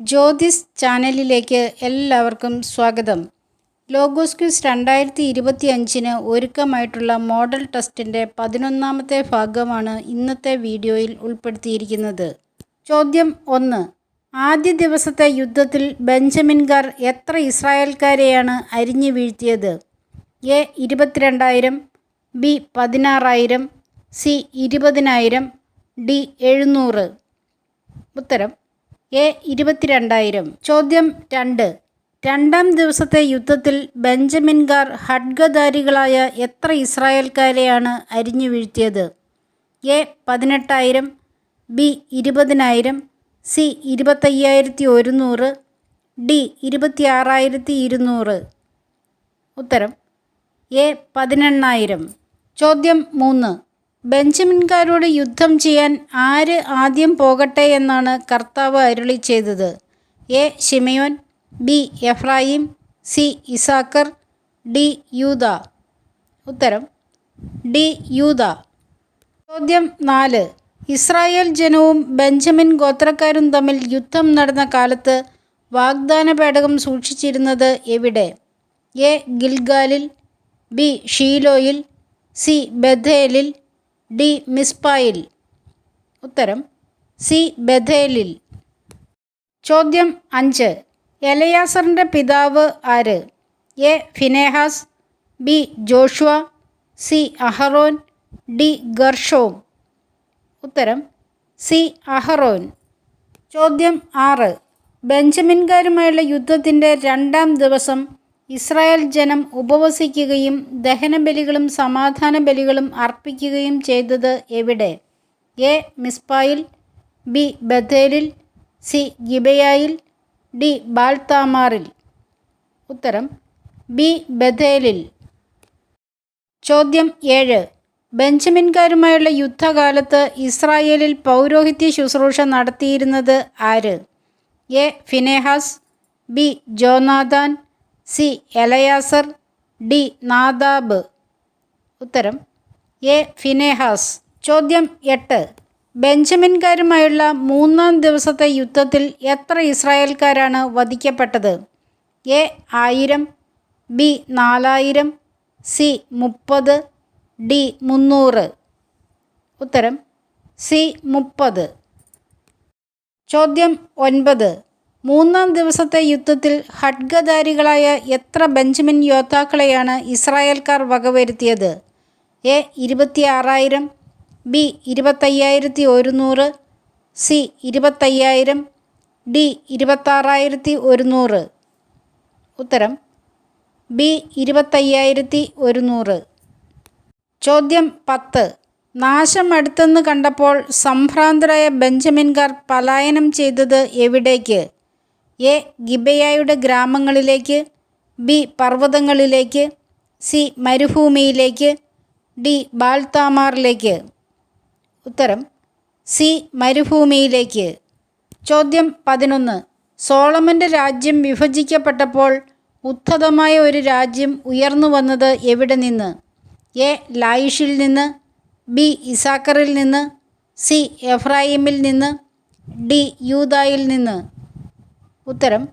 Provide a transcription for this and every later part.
ജ്യോതിസ് ചാനലിലേക്ക് എല്ലാവർക്കും സ്വാഗതം. ലോഗോസ് ക്യൂസ് രണ്ടായിരത്തി ഇരുപത്തി അഞ്ചിന് ഒരുക്കമായിട്ടുള്ള മോഡൽ ടെസ്റ്റിന്റെ പതിനൊന്നാമത്തെ ഭാഗമാണ് ഇന്നത്തെ വീഡിയോയിൽ ഉൾപ്പെടുത്തിയിരിക്കുന്നത്. ചോദ്യം ഒന്ന്. ആദ്യ ദിവസത്തെ യുദ്ധത്തിൽ ബെഞ്ചമിൻകാർ എത്ര ഇസ്രായേൽക്കാരെയാണ് അരിഞ്ഞു വീഴ്ത്തിയത്? എ ഇരുപത്തിരണ്ടായിരം ബി പതിനാറായിരം സി ഇരുപതിനായിരം ഡി എഴുന്നൂറ്. ഉത്തരം. എ ഇരുപത്തിരണ്ടായിരം. ചോദ്യം രണ്ട്. രണ്ടാം ദിവസത്തെ യുദ്ധത്തിൽ ബെഞ്ചമിൻകാർ ഹഡ്ഗധാരികളായ എത്ര ഇസ്രായേൽക്കാരെയാണ് അരിഞ്ഞു വീഴ്ത്തിയത്? എ പതിനെട്ടായിരം ബി ഇരുപതിനായിരം സി ഇരുപത്തയ്യായിരത്തി ഒരുന്നൂറ് ഡി ഇരുപത്തിയാറായിരത്തി ഇരുന്നൂറ് ഉത്തരം എ പതിനെണ്ണായിരം. ചോദ്യം മൂന്ന്. ബെഞ്ചമിൻകാരോട് യുദ്ധം ചെയ്യാൻ ആര് ആദ്യം പോകട്ടെ എന്നാണ് കർത്താവ് അരുളി ചെയ്തത്. A. Simeon B. Ephraim C. Issachar D. യൂത ഉത്തരം ഡി. യൂത ചോദ്യം നാല്. ഇസ്രായേൽ ജനവും ബെഞ്ചമിൻ ഗോത്രക്കാരും തമ്മിൽ യുദ്ധം നടന്ന കാലത്ത് വാഗ്ദാന പേടകം സൂക്ഷിച്ചിരുന്നത് എവിടെ? എ. ഗിൽഗാലിൽ ബി. ഷീലോയിൽ സി. ബഥേലിൽ ഡി മിസ്പായിൽ. ഉത്തരം സി ബഥേലിൽ. ചോദ്യം അഞ്ച്. എലയാസറിന്റെ പിതാവ് ആര്? A Phinehas B Joshua C Aaron D ഗർഷോ. ഉത്തരം സി അഹറോൻ. ചോദ്യം ആറ്. ബെഞ്ചമിൻകാരുമായുള്ള യുദ്ധത്തിന്റെ രണ്ടാം ദിവസം ഇസ്രായേൽ ജനം ഉപവസിക്കുകയും ദഹനബലികളും സമാധാന ബലികളും അർപ്പിക്കുകയും ചെയ്തത് എവിടെ? എ. മിസ്പായിൽ ബി. ബഥേലിൽ സി. ഗിബയായിൽ ഡി. ബാൽതാമാറിൽ ഉത്തരം ബി. ബഥേലിൽ. ചോദ്യം ഏഴ്. ബെഞ്ചമിൻകാരുമായുള്ള യുദ്ധകാലത്ത് ഇസ്രായേലിൽ പൗരോഹിത്യ ശുശ്രൂഷ നടത്തിയിരുന്നത് ആര്? A. Phinehas B. Jonathan C Eleazar D Nadab. ഉത്തരം എ ഫിനേഹാസ്. ചോദ്യം എട്ട്. ബെഞ്ചമിൻകാരുമായുള്ള മൂന്നാം ദിവസത്തെ യുദ്ധത്തിൽ എത്ര ഇസ്രായേൽക്കാരാണ് വധിക്കപ്പെട്ടത്? എ ആയിരം ബി നാലായിരം സി മുപ്പത് ഡി മുന്നൂറ്. ഉത്തരം സി മുപ്പത്. ചോദ്യം ഒൻപത്. മൂന്നാം ദിവസത്തെ യുദ്ധത്തിൽ ഹഡ്ഗധാരികളായ എത്ര ബെഞ്ചമിൻ യോദ്ധാക്കളെയാണ് ഇസ്രായേൽക്കാർ വകവരുത്തിയത്? എ ഇരുപത്തിയാറായിരം ബി ഇരുപത്തയ്യായിരത്തി ഒരുന്നൂറ് സി ഇരുപത്തയ്യായിരം ഡി ഇരുപത്താറായിരത്തി ഒരുന്നൂറ് ഉത്തരം ബി ഇരുപത്തയ്യായിരത്തി ഒരുന്നൂറ് ചോദ്യം പത്ത്. നാശം അടുത്തെന്ന് കണ്ടപ്പോൾ സംഭ്രാന്തരായ ബെഞ്ചമിൻകാർ പലായനം ചെയ്തത് എവിടേക്ക്? എ ഗിബയായുടെ ഗ്രാമങ്ങളിലേക്ക് ബി പർവതങ്ങളിലേക്ക് സി മരുഭൂമിയിലേക്ക് ഡി ബാൽതാമാറിലേക്ക് ഉത്തരം സി മരുഭൂമിയിലേക്ക്. ചോദ്യം പതിനൊന്ന്. സോളമന്റെ രാജ്യം വിഭജിക്കപ്പെട്ടപ്പോൾ ഉദ്ധതമായ ഒരു രാജ്യം ഉയർന്നു വന്നത് എവിടെ നിന്ന്? എ ലായിഷിൽ നിന്ന് ബി ഇസാക്കറിൽ നിന്ന് സി എഫ്രായിമിൽ നിന്ന് ഡി യൂതായിൽ നിന്ന്. ഉത്തരം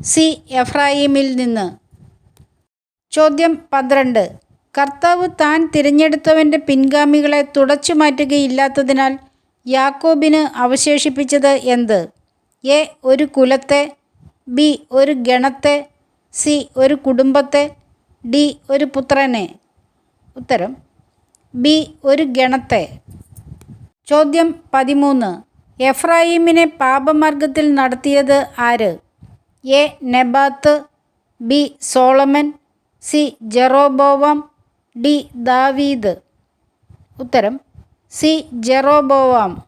സി. എഫ്രായിമിൽ നിന്ന്. ചോദ്യം പന്ത്രണ്ട്. കർത്താവ് താൻ തിരഞ്ഞെടുത്തവന്റെ പിൻഗാമികളെ തുടച്ചു മാറ്റുകയില്ലാത്തതിനാൽ യാക്കോബിന് അവശേഷിപ്പിച്ചത് എന്ത്? എ. ഒരു കുലത്തെ ബി. ഒരു ഗണത്തെ സി. ഒരു കുടുംബത്തെ ഡി. ഒരു പുത്രനെ. ഉത്തരം ബി. ഒരു ഗണത്തെ. ചോദ്യം പതിമൂന്ന്. എഫ്രായിമിനെ പാപമാർഗത്തിൽ നടത്തിയത് ആര്? A. Nebat B. Solomon C. Jeroboam D. David. ഉത്തരം സി. ജെറോബോവാം.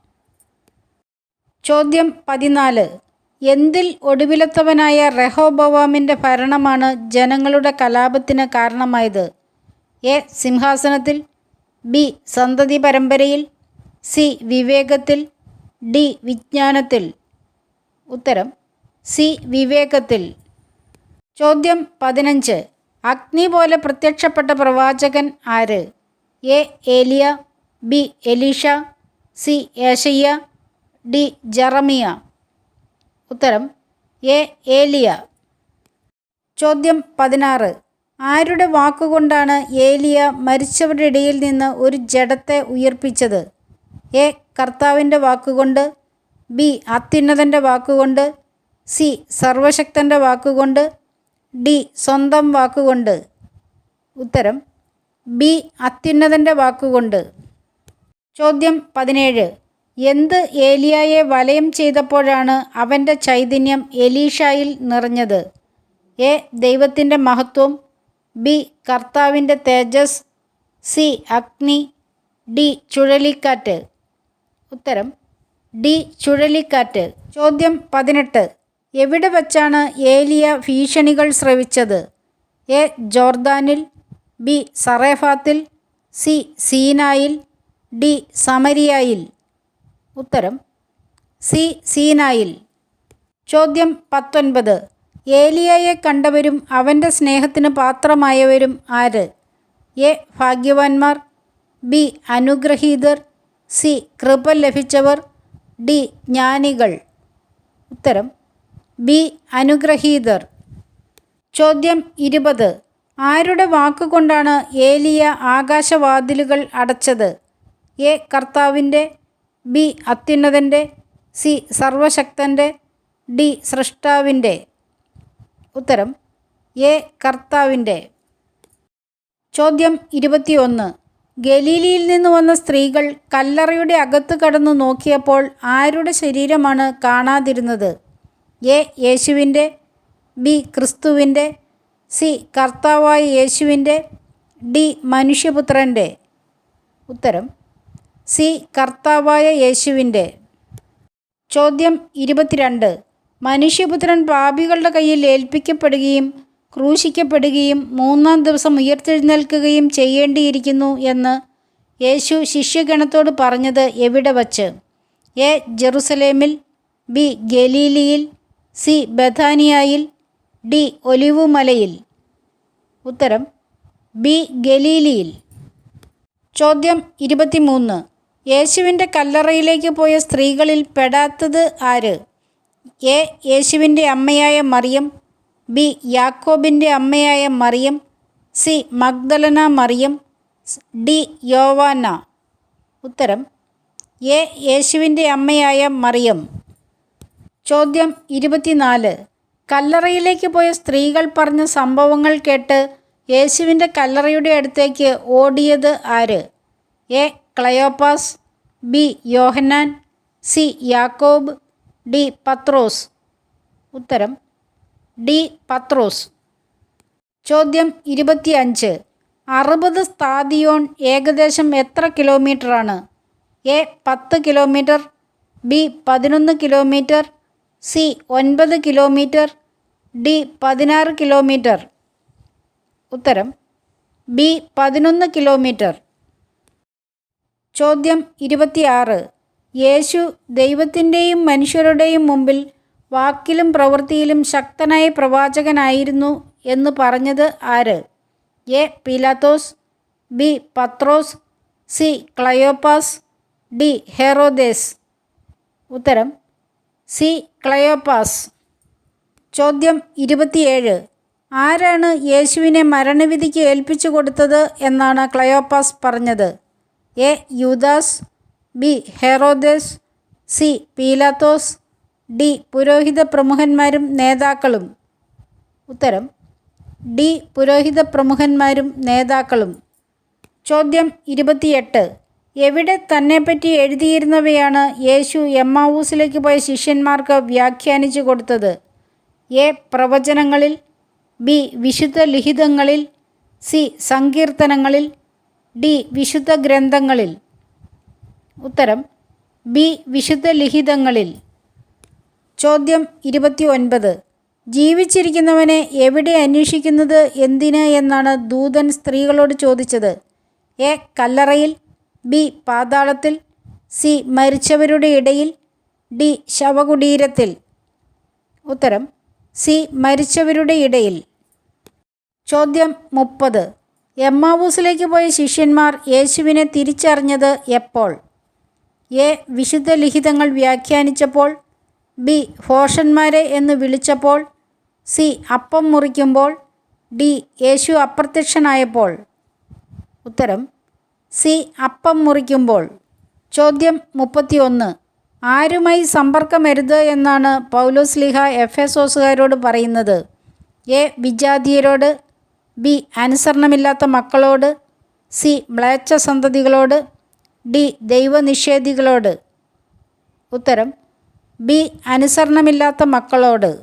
ചോദ്യം പതിനാല്. എന്തിൽ ഒടുവിലത്തവനായ റെഹോബോവാമിന്റെ ഭരണമാണ് ജനങ്ങളുടെ കലാപത്തിന് കാരണമായത്? എ. സിംഹാസനത്തിൽ ബി. സന്തതി പരമ്പരയിൽ സി. വിവേകത്തിൽ ഡി വിജ്ഞാനത്തിൽ. ഉത്തരം സി വിവേകത്തിൽ. ചോദ്യം പതിനഞ്ച്. അഗ്നി പോലെ പ്രത്യക്ഷപ്പെട്ട പ്രവാചകൻ ആര്? A Elijah B Elisha C Isaiah D Jeremiah. ഉത്തരം എ ഏലിയ. ചോദ്യം പതിനാറ്. ആരുടെ വാക്കുകൊണ്ടാണ് ഏലിയ മരിച്ചവരുടെ ഇടയിൽ നിന്ന് ഒരു ജഡത്തെ ഉയർപ്പിച്ചത്? എ കർത്താവിന്റെ വാക്കുകൊണ്ട് ബി അത്യുന്നതന്റെ വാക്കുകൊണ്ട് സി സർവശക്തന്റെ വാക്കുകൊണ്ട് ഡി സ്വന്തം വാക്കുകൊണ്ട്. ഉത്തരം ബി അത്യുന്നതന്റെ വാക്കുകൊണ്ട്. ചോദ്യം പതിനേഴ്. എന്ത് ഏലിയായെ വലയം ചെയ്തപ്പോഴാണ് അവന്റെ ചൈതന്യം എലീഷായിൽ നിറഞ്ഞത്? എ ദൈവത്തിന്റെ മഹത്വം. ബി കർത്താവിന്റെ തേജസ്. സി അഗ്നി. ഡി ചുഴലിക്കാറ്റ്. ഉത്തരം ഡി ചുഴലിക്കാറ്റ്. ചോദ്യം പതിനെട്ട്. എവിടെ വച്ചാണ് ഏലിയ ഭീഷണികൾ ശ്രവിച്ചത് എ ജോർദാനിൽ ബി സറേഫാത്തിൽ സി സീനായിൽ ഡി സമരിയായിൽ. ഉത്തരം സി സീനായിൽ. ചോദ്യം പത്തൊൻപത്. ഏലിയയെ കണ്ടവരും അവന്റെ സ്നേഹത്തിന് പാത്രമായവരും ആര്? എ ഭാഗ്യവാന്മാർ ബി അനുഗ്രഹീതർ സി. കൃപ ലഭിച്ചവർ. ഡി. ജ്ഞാനികൾ. ഉത്തരം. ബി. അനുഗ്രഹീതർ. ചോദ്യം ഇരുപത്. ആരുടെ വാക്കുകൊണ്ടാണ് ഏലിയ ആകാശവാതിലുകൾ അടച്ചത്? എ. കർത്താവിന്റെ. ബി. അത്യുന്നതന്റെ. സി. സർവശക്തന്റെ. ഡി. സൃഷ്ടാവിന്റെ. ഉത്തരം. എ. കർത്താവിന്റെ. ചോദ്യം ഇരുപത്തിയൊന്ന്. ഗലീലിയിൽ നിന്ന് വന്ന സ്ത്രീകൾ കല്ലറയുടെ അകത്ത് കടന്നു നോക്കിയപ്പോൾ ആരുടെ ശരീരമാണ് കാണാതിരുന്നത്? എ. യേശുവിന്റെ ബി. ക്രിസ്തുവിന്റെ സി. കർത്താവായ യേശുവിന്റെ ഡി. മനുഷ്യപുത്രന്റെ. ഉത്തരം സി. കർത്താവായ യേശുവിന്റെ. ചോദ്യം ഇരുപത്തിരണ്ട്. മനുഷ്യപുത്രൻ പാപികളുടെ കയ്യിൽ ഏൽപ്പിക്കപ്പെടുകയും ക്രൂശിക്കപ്പെടുകയും മൂന്നാം ദിവസം ഉയർത്തെഴുന്നേൽക്കുകയും ചെയ്യേണ്ടിയിരിക്കുന്നു എന്ന് യേശു ശിഷ്യഗണത്തോട് പറഞ്ഞത് എവിടെ വച്ച്? എ. ജെറുസലേമിൽ ബി. ഗലീലിയിൽ സി. ബഥാനിയായിൽ ഡി. ഒലിവുമലയിൽ. ഉത്തരം ബി. ഗലീലിയിൽ. ചോദ്യം ഇരുപത്തിമൂന്ന്. യേശുവിന്റെ കല്ലറയിലേക്ക് പോയ സ്ത്രീകളിൽ പെടാത്തത് ആര്? എ. യേശുവിന്റെ അമ്മയായ മറിയം ബി. യാക്കോബിന്റെ അമ്മയായ മറിയം സി. മഗ്ദലന മറിയം ഡി. യോവാന. ഉത്തരം എ. യേശുവിന്റെ അമ്മയായ മറിയം. ചോദ്യം ഇരുപത്തിനാല്. കല്ലറയിലേക്ക് പോയ സ്ത്രീകൾ പറഞ്ഞ സംഭവങ്ങൾ കേട്ട് യേശുവിന്റെ കല്ലറയുടെ അടുത്തേക്ക് ഓടിയത് ആര്? A. Cleopas B. Yohannan C. യാക്കോബ് ഡി. പത്രോസ്. ഉത്തരം ഡി പത്രോസ്. ചോദ്യം ഇരുപത്തിയഞ്ച്. അറുപത് സ്ഥാദിയോൺ ഏകദേശം എത്ര കിലോമീറ്ററാണ്? എ പത്ത് കിലോമീറ്റർ ബി പതിനൊന്ന് കിലോമീറ്റർ സി ഒൻപത് കിലോമീറ്റർ ഡി പതിനാറ് കിലോമീറ്റർ. ഉത്തരം ബി പതിനൊന്ന് കിലോമീറ്റർ. ചോദ്യം ഇരുപത്തിയാറ്. യേശു ദൈവത്തിന്റെയും മനുഷ്യരുടെയും മുമ്പിൽ വാക്കിലും പ്രവൃത്തിയിലും ശക്തനായ പ്രവാചകനായിരുന്നു എന്ന് പറഞ്ഞത് ആര്? എ. പിലാത്തോസ് ബി. പത്രോസ് സി. Cleopas D. ഹെറോദേസ്. ഉത്തരം സി. ക്ലയോപ്പാസ് ചോദ്യം ഇരുപത്തിയേഴ്. ആരാണ് യേശുവിനെ മരണവിധിക്ക് ഏൽപ്പിച്ചു കൊടുത്തത് എന്നാണ് ക്ലയോപ്പാസ് പറഞ്ഞത്? എ. Judas B. ഹെറോദേസ് സി. പീലാത്തോസ് ഡി പുരോഹിത പ്രമുഖന്മാരും നേതാക്കളും. ഉത്തരം ഡി പുരോഹിത പ്രമുഖന്മാരും നേതാക്കളും. ചോദ്യം ഇരുപത്തിയെട്ട് എവിടെ തന്നെപ്പറ്റി എഴുതിയിരുന്നവയാണ് യേശു എമ്മാവൂസിലേക്ക് പോയ ശിഷ്യന്മാർക്ക് വ്യാഖ്യാനിച്ചു കൊടുത്തത്? എ പ്രവചനങ്ങളിൽ ബി വിശുദ്ധ ലിഖിതങ്ങളിൽ സി സങ്കീർത്തനങ്ങളിൽ ഡി വിശുദ്ധ ഗ്രന്ഥങ്ങളിൽ. ഉത്തരം ബി വിശുദ്ധ ലിഖിതങ്ങളിൽ. ചോദ്യം ഇരുപത്തി ഒൻപത് ജീവിച്ചിരിക്കുന്നവനെ എവിടെ അന്വേഷിക്കുന്നത് എന്തിന് എന്നാണ് ദൂതൻ സ്ത്രീകളോട് ചോദിച്ചത്. എ. കല്ലറയിൽ ബി. പാതാളത്തിൽ സി. മരിച്ചവരുടെ ഇടയിൽ ഡി. ശവകുടീരത്തിൽ. ഉത്തരം സി. മരിച്ചവരുടെ ഇടയിൽ. ചോദ്യം മുപ്പത്. എമ്മാവൂസിലേക്ക് പോയ ശിഷ്യന്മാർ യേശുവിനെ തിരിച്ചറിഞ്ഞത് എപ്പോൾ? എ. വിശുദ്ധ ലിഖിതങ്ങൾ വ്യാഖ്യാനിച്ചപ്പോൾ ബി ഭോഷന്മാരെ എന്ന് വിളിച്ചപ്പോൾ സി അപ്പം മുറിക്കുമ്പോൾ ഡി യേശു അപ്രത്യക്ഷനായപ്പോൾ. ഉത്തരം സി അപ്പം മുറിക്കുമ്പോൾ. ചോദ്യം മുപ്പത്തിയൊന്ന്. ആരുമായി സമ്പർക്കമരുത് എന്നാണ് പൗലോസ് ലിഹ എഫ് എസോസുകാരോട് പറയുന്നത്. എ വിജാതീയരോട് ബി അനുസരണമില്ലാത്ത മക്കളോട് സി മ്ലേച്ഛ സന്തതികളോട് ഡി ദൈവനിഷേധികളോട്. ഉത്തരം ബി അനുസരണമില്ലാത്ത മക്കളോട്.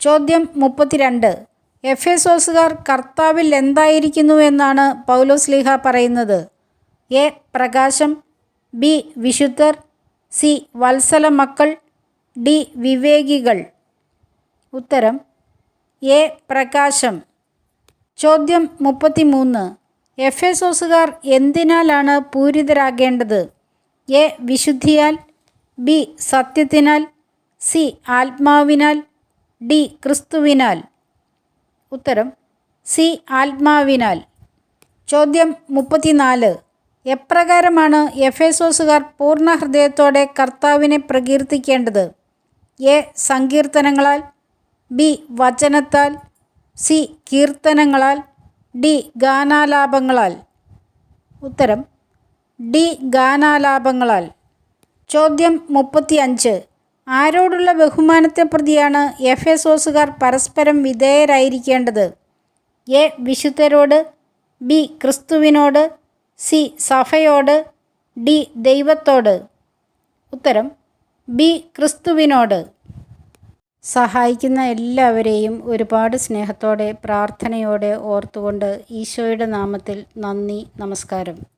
ചോദ്യം മുപ്പത്തിരണ്ട്. എഫ് എസോസുകാർ കർത്താവിൽ എന്തായിരിക്കുന്നു എന്നാണ് പൗലോസ് ലീഹ പറയുന്നത്. എ. പ്രകാശം. ബി. വിശുദ്ധർ. സി. വത്സല മക്കൾ. ഡി. വിവേകികൾ. ഉത്തരം. എ. പ്രകാശം. ചോദ്യം മുപ്പത്തിമൂന്ന്. സോസുകാർ എന്തിനാലാണ് പൂരിതരാകേണ്ടത്? എ. വിശുദ്ധിയാൽ. ബി സത്യത്തിനാൽ സി ആത്മാവിനാൽ ഡി ക്രിസ്തുവിനാൽ. ഉത്തരം സി ആത്മാവിനാൽ. ചോദ്യം മുപ്പത്തിനാല്. എപ്രകാരമാണ് എഫേസോസുകാർ പൂർണ ഹൃദയത്തോടെ കർത്താവിനെ പ്രകീർത്തിക്കേണ്ടത്? എ സങ്കീർത്തനങ്ങളാൽ ബി വചനത്താൽ സി കീർത്തനങ്ങളാൽ ഡി ഗാനാലാപങ്ങളാൽ. ഉത്തരം ഡി ഗാനാലാപങ്ങളാൽ. ചോദ്യം മുപ്പത്തിയഞ്ച്. ആരോടുള്ള ബഹുമാനത്തെ പ്രതിയാണ് എഫ്. എഫേസോസുകാർ പരസ്പരം വിധേയരായിരിക്കേണ്ടത്? എ. വിശുദ്ധരോട് ബി. ക്രിസ്തുവിനോട് സി. സഫയോട് ഡി. ദൈവത്തോട്. ഉത്തരം ബി. ക്രിസ്തുവിനോട്. സഹായിക്കുന്ന എല്ലാവരെയും ഒരുപാട് സ്നേഹത്തോടെ പ്രാർത്ഥനയോടെ ഓർത്തുകൊണ്ട് ഈശോയുടെ നാമത്തിൽ നന്ദി നമസ്കാരം.